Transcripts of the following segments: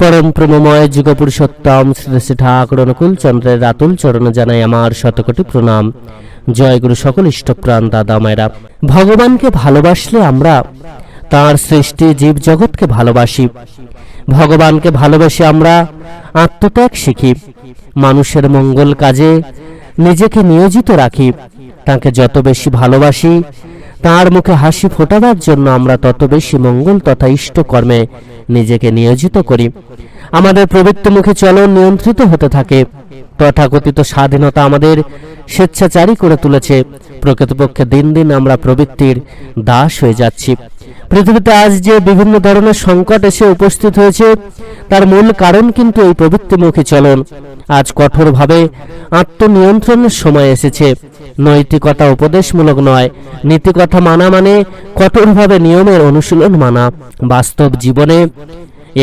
পরম প্রেমময় যুগ পুরুষোত্তম শ্রী শ্রী ঠাকুর অনুকূল চন্দ্রের রাতুল চরণে জানাই আমার শতকোটি প্রণাম। জয় গুরু সকল ইষ্টপ্রাণ দাদা মায়েরা। ভগবানকে ভালোবাসলে আমরা তার সৃষ্টি জীব জগৎকে ভালোবাসি। ভগবানকে ভালোবেসে আমরা আত্মত্যাগ শিখি। মানুষের মঙ্গল কাজে নিজেকে নিয়োজিত রাখি। তাকে যত বেশি ভালোবাসি তার মুখে হাসি ফোটাবার জন্য আমরা তত বেশি মঙ্গল তথা ইষ্টকর্মে নিজেকে নিয়োজিত করি। আমাদের প্রবৃত্তিমুখী চলন নিয়ন্ত্রিত হতে থাকে। তথাকথিত স্বাধীনতা আমাদের স্বেচ্ছাচারী করে তুলেছে। প্রকৃতপক্ষে দিন দিন আমরা প্রবৃত্তির দাস হয়ে যাচ্ছি। পৃথিবীতে আজ যে বিভিন্ন ধরনের সংকট এসে উপস্থিত হয়েছে, তার মূল কারণ কিন্তু এই প্রবৃত্তিমুখী চলন। আজ কঠোরভাবে আত্মনিয়ন্ত্রণের সময় এসেছে। নৈতিকতা উপদেশমূলক নয়, নীতিকথা মানা মানে কঠোরভাবে নিয়মের অনুশীলন মানা। বাস্তব জীবনে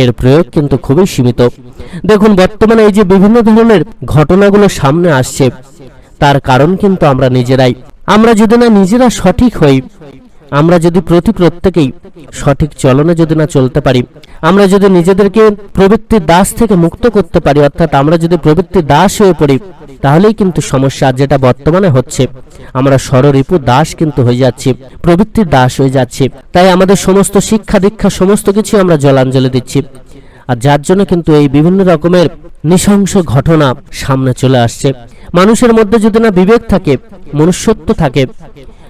এর প্রয়োগ কিন্তু খুবই সীমিত। দেখুন, বর্তমানে এই যে বিভিন্ন ধরনের ঘটনাগুলো সামনে আসছে, তার কারণ কিন্তু আমরা নিজেরাই। আমরা যদি না নিজেরা সঠিক হই আমরা যদি প্রতি প্রত্যেকেই সঠিক চলনে যদি না চলতে পারি, আমরা যদি নিজেদেরকে প্রবৃত্তির দাস থেকে মুক্ত করতে পারি, অর্থাৎ আমরা যদি প্রবৃত্তির দাস হয়ে পড়ি, তাহলেই কিন্তু সমস্যা যেটা বর্তমানে হচ্ছে, আমরা ষড়রিপু দাস কিন্তু হয়ে যাচ্ছি প্রবৃত্তির দাস হয়ে যাচ্ছি। তাই আমাদের সমস্ত শিক্ষা দীক্ষা সমস্ত কিছু আমরা জলাঞ্জলি দিচ্ছি। আর যার জন্য কিন্তু এই বিভিন্ন রকমের নৃশংস ঘটনা সামনে চলে আসছে। মানুষের মধ্যে যদি না বিবেক থাকে, মনুষ্যত্ব থাকে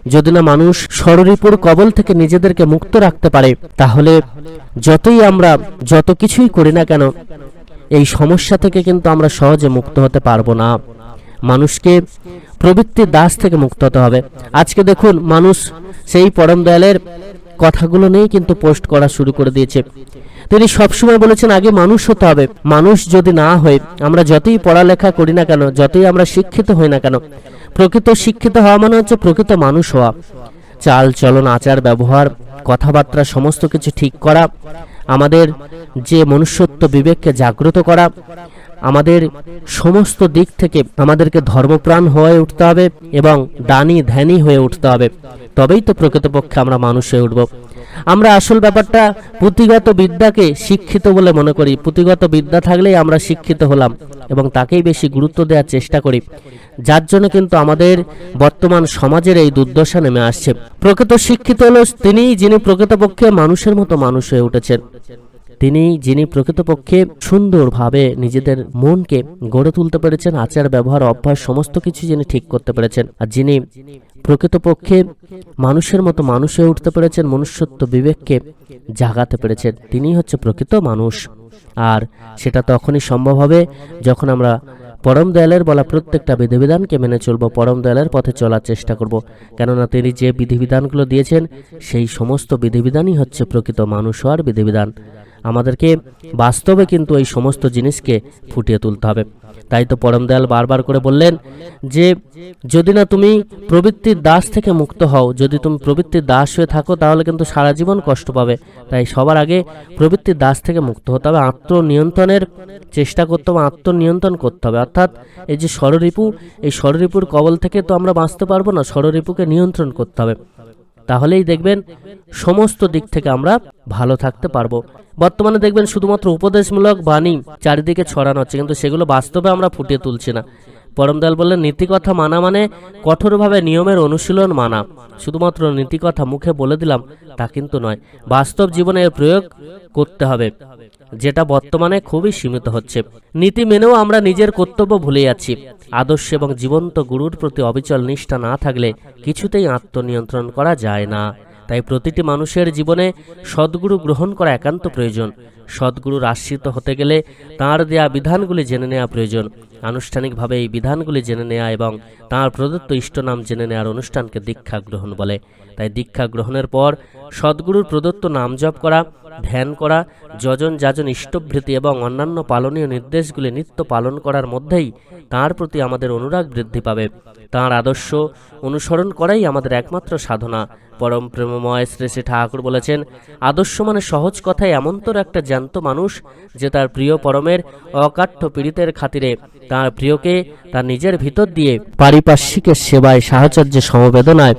যদি না মানুষ ষড়রিপুর কবল থেকে নিজেদেরকে মুক্ত রাখতে পারে, তাহলে যতই আমরা যত কিছুই করি না কেন, এই সমস্যা থেকে কিন্তু আমরা সহজে মুক্ত হতে পারব না। মানুষকে প্রবৃত্তির দাস থেকে মুক্ত হতে হবে। আজকে দেখুন, মানুষ সেই পরম দয়ালের কথাগুলো নিয়েই কিন্তু পোস্ট করা শুরু করে দিয়েছে। তিনি সবসময় বলেছেন, আগে মানুষ হতে হবে। মানুষ যদি না হয়, আমরা যতই পড়ালেখা করি না কেন, যতই আমরা শিক্ষিত হই না কেন, প্রকৃত শিক্ষিত হওয়া মানে হচ্ছে প্রকৃত মানুষ হওয়া। চাল, চলন, আচার, ব্যবহার, কথাবার্তা, সমস্ত কিছু ঠিক করা, আমাদের যে মনুষ্যত্ব বিবেককে জাগ্রত করা, আমাদের সমস্ত দিক থেকে আমাদেরকে ধর্মপ্রাণ হয়ে উঠতে হবে এবং দানি ধ্যানী হয়ে উঠতে হবে। তবেই তো প্রকৃতপক্ষে আমরা মানুষ হয়ে উঠব। আমরা আসল ব্যাপারটা পুঁথিগত বিদ্যাকে শিক্ষিত বলে মনে করি। পুঁথিগত বিদ্যা থাকলেই আমরা শিক্ষিত হলাম এবং তাকেই বেশি গুরুত্ব দেওয়ার চেষ্টা করি। যার জন্য কিন্তু আমাদের বর্তমান সমাজের এই দুর্দশা নেমে আসছে। প্রকৃত শিক্ষিত হল তিনি যিনি প্রকৃতপক্ষে মানুষের মতো মানুষ হয়ে উঠেছেন। তিনি, যিনি প্রকৃতপক্ষে সুন্দরভাবে নিজেদের মনকে গড়ে তুলতে পেরেছেন, আচার, ব্যবহার, অভ্যাস, সমস্ত কিছু যিনি ঠিক করতে পেরেছেন, আর যিনি প্রকৃতপক্ষে মানুষের মতো মানুষ হয়ে উঠতে পেরেছেন, মনুষ্যত্ব বিবেককে জাগাতে পেরেছেন তিনিই হচ্ছে প্রকৃত মানুষ। আর সেটা তখনই সম্ভব হবে যখন আমরা পরম দয়ালের বলা প্রত্যেকটা বিধিবিধানকে মেনে চলবো, পরম দয়ালের পথে চলার চেষ্টা করব। কেননা তিনি যে বিধিবিধানগুলো দিয়েছেন, সেই সমস্ত বিধিবিধানই হচ্ছে প্রকৃত মানুষ হওয়ার বিধিবিধান। আমাদেরকে বাস্তবে কিন্তু এই সমস্ত জিনিসকে ফুটিয়ে তুলতে হবে। তাই তো পরম দয়াল বারবার করে বললেন যে, যদি না তুমি প্রবৃত্তির দাস থেকে মুক্ত হও, যদি তুমি প্রবৃত্তির দাস হয়ে থাকো, তাহলে কিন্তু সারা জীবন কষ্ট পাবে। তাই সবার আগে প্রবৃত্তির দাস থেকে মুক্ত হতে হবে, আত্মনিয়ন্ত্রণের চেষ্টা করতে হবে, আত্মনিয়ন্ত্রণ করতে হবে। অর্থাৎ এই যে ষড়রিপু এই ষড়রিপুর কবল থেকে তো আমরা বাঁচতে পারব না ষড়রিপুকে নিয়ন্ত্রণ করতে হবে। তাহলেই দেখবেন সমস্ত দিক থেকে আমরা ভালো থাকতে পারব। বর্তমানে দেখবেন শুধুমাত্র উপদেশমূলক বাণী চারিদিকে ছড়ানো হচ্ছে, কিন্তু সেগুলো বাস্তবে আমরা ফুটিয়ে তুলছি না। পরমদয়াল বললেন, নীতিকথা মানা মানে কঠোরভাবে নিয়মের অনুশীলন মানা। শুধুমাত্র নীতিকথা মুখে বলে দিলাম তা কিন্তু নয়, বাস্তব জীবনে এর প্রয়োগ করতে হবে। যেটা বর্তমানে খুবই সীমিত হচ্ছে। নীতি মেনেও আমরা নিজের কর্তব্য ভুলে যাচ্ছি। আদর্শ এবং জীবন্ত গুরুর প্রতি অবিচল নিষ্ঠা না থাকলে কিছুতেই আত্মনিয়ন্ত্রণ করা যায় না। তাই প্রতিটি মানুষের জীবনে সদ্গুরু গ্রহণ করা একান্ত প্রয়োজন। সদ্গুরুর আশ্রিত হতে গেলে তাঁর দেয়া বিধানগুলি জেনে নেওয়া প্রয়োজন। আনুষ্ঠানিকভাবে এই বিধানগুলি জেনে নেওয়া এবং তাঁর প্রদত্ত ইষ্টনাম জেনে নেওয়ার অনুষ্ঠানকে দীক্ষা গ্রহণ বলে। তাই দীক্ষা গ্রহণের পর সদ্গুরুর প্রদত্ত নাম জপ করা, ধ্যান করা, যজন যাজন ইষ্টভৃতি এবং অন্যান্য পালনীয় নির্দেশগুলি নিত্য পালন করার মধ্যেই তাঁর প্রতি আমাদের অনুরাগ বৃদ্ধি পাবে। তাঁর আদর্শ অনুসরণ করাই আমাদের একমাত্র সাধনা। পরম প্রেমময় শ্রী শ্রী ঠাকুর বলেছেন, আদর্শ মানে সহজ কথায় এমনতর একটা জ্যান্ত মানুষ যে তার প্রিয় পরমের অকাঠ্য পীড়িতের খাতিরে তার প্রিয়কে তার নিজের ভিতর দিয়ে পারিপার্শ্বিকের সেবায়, সাহচর্যে, সমবেদনায়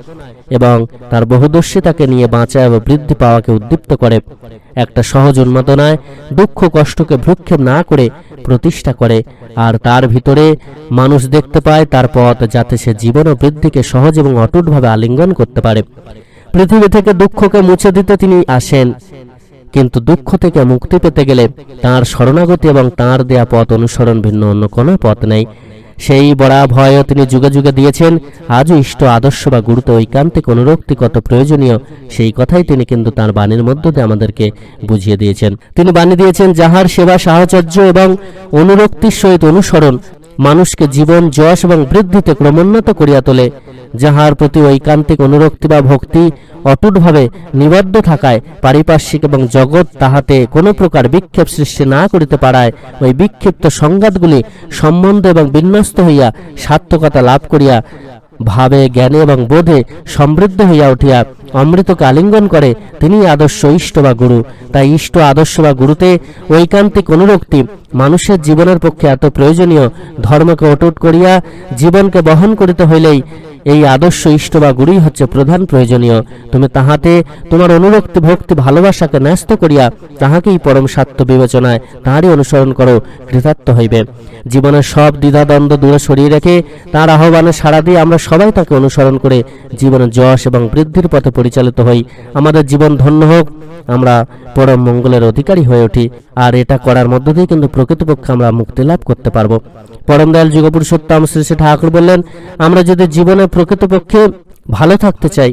এবং তার বহুদর্শিতাকে নিয়ে বাঁচা এবং বৃদ্ধি পাওয়াকে উদ্দীপ্ত করে। একটা সহজ উন্মাদনায়, দুঃখ কষ্টকে ভ্রুক্ষেপ না করে প্রতিষ্ঠা করে আর তার ভিতরে মানুষ দেখতে পায় তার পথ যাতে সে জীবন ও বৃদ্ধিকে সহজ এবং অটুটভাবে আলিঙ্গন করতে পারে। পৃথিবী থেকে দুঃখকে মুছে দিতে তিনি আসেন। কিন্তু দুঃখ থেকে মুক্তি পেতে গেলে তার শরণাগতি এবং তার দেয়া পথ অনুসরণ ভিন্ন অন্য কোনো পথ নেই। সেই বড়া ভয়ও তিনি যুগে যুগে দিয়েছেন। আজও ইষ্ট আদর্শ বা গুরুত্ব ঐকান্তিক অনুরক্তি কত প্রয়োজনীয়। সেই কথাই তিনি কিন্তু তার বাণীর মধ্য দিয়ে আমাদেরকে বুঝিয়ে দিয়েছেন। তিনি বাণী দিয়েছেন, যাহার সেবা সাহচর্য এবং অনুরক্তির সহিত অনুসরণ, মানুষকে জীবন, যশ এবং বৃদ্ধিতে ক্রমোন্নত করিয়া তোলে যাহার প্রতি ঐকান্তিক অনুরক্তি বা ভক্তি অটুটভাবে নিবদ্ধ থাকায় পারিপার্শ্বিক এবং জগৎ তাহাতে কোনো প্রকার বিক্ষেপ সৃষ্টি না করিতে পারায়, ওই বিক্ষিপ্ত সংঘাতগুলি সম্বন্ধ এবং বিন্যস্ত হইয়া সার্থকতা লাভ করিয়া ভাবে, জ্ঞানে এবং বোধে সমৃদ্ধ হইয়া উঠিয়া অমৃতকে আলিঙ্গন করে, তিনি আদর্শ ইষ্ট বা গুরু। তাই ইষ্ট, আদর্শ বা গুরুতে ঐকান্তিক অনুরক্তি মানুষের জীবনের পক্ষে এত প্রয়োজনীয়, ধর্মকে অটুট করিয়া জীবনকে বহন করিতে হইলেই এই আদর্শ ইষ্ট বা গুরুই হচ্ছে প্রধান প্রয়োজনীয়। তুমি তাহাতে তোমার অনুরক্তি ভক্তি ভালোবাসাকে ন্যস্ত করিয়া তাহাকেই পরম স্বার্থ বিবেচনায় তাহারই অনুসরণ করো, কৃতার্থ হইবে। জীবনের সব দ্বিধাদ্বন্দ্ব দূরে সরিয়ে রেখে তার আহ্বানে সাড়া দিয়ে আমরা সবাই তাকে অনুসরণ করে জীবনের যশ এবং বৃদ্ধির পথে পরিচালিত হই। আমাদের জীবন ধন্য হোক, আমরা পরম মঙ্গলের অধিকারী হয়ে উঠি। আর এটা করার মধ্য দিয়ে কিন্তু প্রকৃতপক্ষে আমরা মুক্তি লাভ করতে পারব। পরম দয়াল যুগপুরুষোত্তম শ্রী শ্রী ঠাকুর বললেন, আমরা যদি জীবনে প্রকৃতপক্ষে ভালো থাকতে চাই।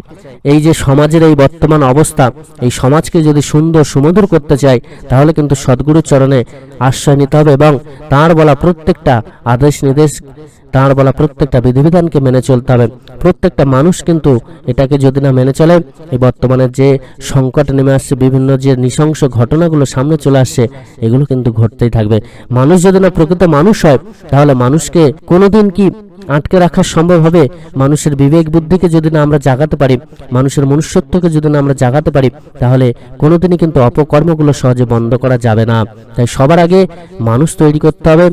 এই যে সমাজের এই বর্তমান অবস্থা, এই সমাজকে যদি সুন্দর সুমধুর করতে চাই, তাহলে কিন্তু সদ্গুরুর চরণে আশ্রয় নিতে হবে এবং তাঁর বলা প্রত্যেকটা আদেশ নির্দেশ, তাঁর বলা প্রত্যেকটা বিধিবিধানকে মেনে চলতে হবে। প্রত্যেকটা মানুষ কিন্তু এটাকে যদি না মেনে চলে, এই বর্তমানে যে সংকট নেমে আসছে, বিভিন্ন যে নৃশংস ঘটনাগুলো সামনে চলে আসছে, এগুলো কিন্তু ঘটতেই থাকবে। মানুষ যদি না প্রকৃত মানুষ হয়, তাহলে মানুষকে কোনোদিন কি আটকে রাখা সম্ভব হবে? মানুষের বিবেক বুদ্ধিকে যদি না আমরা জাগাতে পারি, মানুষের মনুষ্যত্বকে যদি না আমরা জাগাতে পারি, তাহলে কোনোদিনই কিন্তু অপকর্মগুলো সহজে বন্ধ করা যাবে না। তাই সবার আগে মানুষ তৈরি করতে হবে।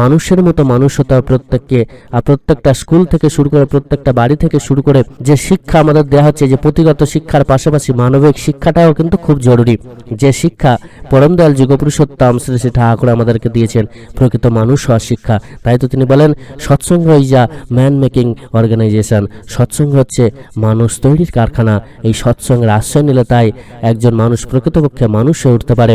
মানুষের মতো মানুষ হতে হবে প্রত্যেককে, আর প্রত্যেকটা স্কুল থেকে শুরু করে প্রত্যেকটা বাড়ি থেকে শুরু করে যে শিক্ষা আমাদের দেওয়া হচ্ছে, যে পুঁথিগত শিক্ষার পাশাপাশি মানবিক শিক্ষাটাও কিন্তু খুব জরুরি। যে শিক্ষা পরম দয়াল যুগপুরুষোত্তম শ্রী শ্রী ঠাকুর আমাদেরকে দিয়েছেন, প্রকৃত মানুষ হওয়ার শিক্ষা। তাই তো তিনি বলেন, Satsang is a man making organisation. Satsang হচ্ছে মানুষ তৈরির কারখানা। এই সৎসঙ্গের আশ্রয় নিলে তাই একজন মানুষ প্রকৃতপক্ষে মানুষ হয়ে উঠতে পারে।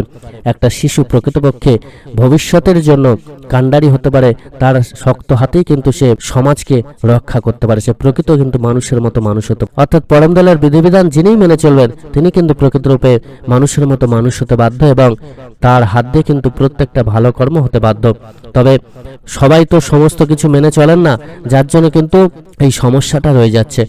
একটা শিশু প্রকৃতপক্ষে ভবিষ্যতের জন্য কাণ্ডারি হতে পারে, তার শক্ত হাতেই কিন্তু সে সমাজকে রক্ষা করতে পারে। সে প্রকৃত কিন্তু মানুষের মতো মানুষ হতে অর্থাৎ পরম দলের বিধিবিধান যিনিই মেনে চলবেন, তিনি কিন্তু প্রকৃত রূপে মানুষের মতো মানুষ হতে বাধ্য এবং তার হাত দিয়ে কিন্তু প্রত্যেকটা ভালো কর্ম হতে বাধ্য। তবে সবাই তো সমস্ত কিছু মেনে চলেন না, যার জন্য কিন্তু এই সমস্যাটা রয়ে যাচ্ছে।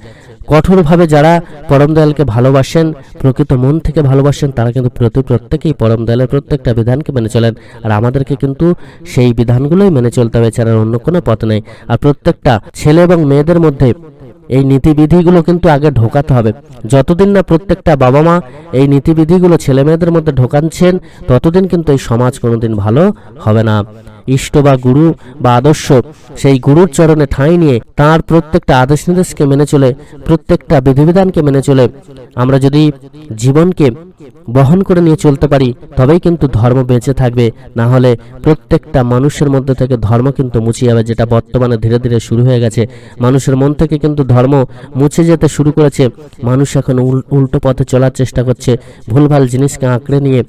কঠোরভাবে যারা পরম দয়ালকে ভালোবাসেন, প্রকৃত মন থেকে ভালোবাসেন, তারা কিন্তু প্রতি প্রত্যেকেই পরম দয়ালের প্রত্যেকটা বিধানকে মেনে চলেন। আর আমাদেরকে কিন্তু সেই বিধানগুলোই মেনে চলতে হবে, এছাড়া অন্য কোনো পথ নেই। আর প্রত্যেকটা ছেলে এবং মেয়েদের মধ্যে এই নীতিবিধিগুলো কিন্তু আগে ঢোকাতে হবে। যতদিন না প্রত্যেকটা বাবা মা এই নীতিবিধিগুলো ছেলেমেয়েদের মধ্যে ঢোকাচ্ছেন, ততদিন কিন্তু এই সমাজ কোনোদিন ভালো হবে না। ইষ্ট বা গুরু বা আদর্শ সেই গুরুর চরণে ঠাঁই নিয়ে তার প্রত্যেকটা আদেশ নির্দেশকে মেনে চলে, প্রত্যেকটা বিধিবিধানকে মেনে চলে। আমরা যদি জীবনকে বহন করে নিয়ে চলতে পারি, তবেই কিন্তু ধর্ম বেঁচে থাকবে। না হলে প্রত্যেকটা মানুষের মধ্যে থেকে ধর্ম কিন্তু মুছে যাবে, যেটা বর্তমানে ধীরে ধীরে শুরু হয়ে গেছে। মানুষের মন থেকে কিন্তু ধর্ম মুছে যেতে শুরু করেছে। মানুষ এখন উল- উল্টো পথে চলার চেষ্টা করছে। ভুলভাল জিনিসকে আঁকড়ে নিয়ে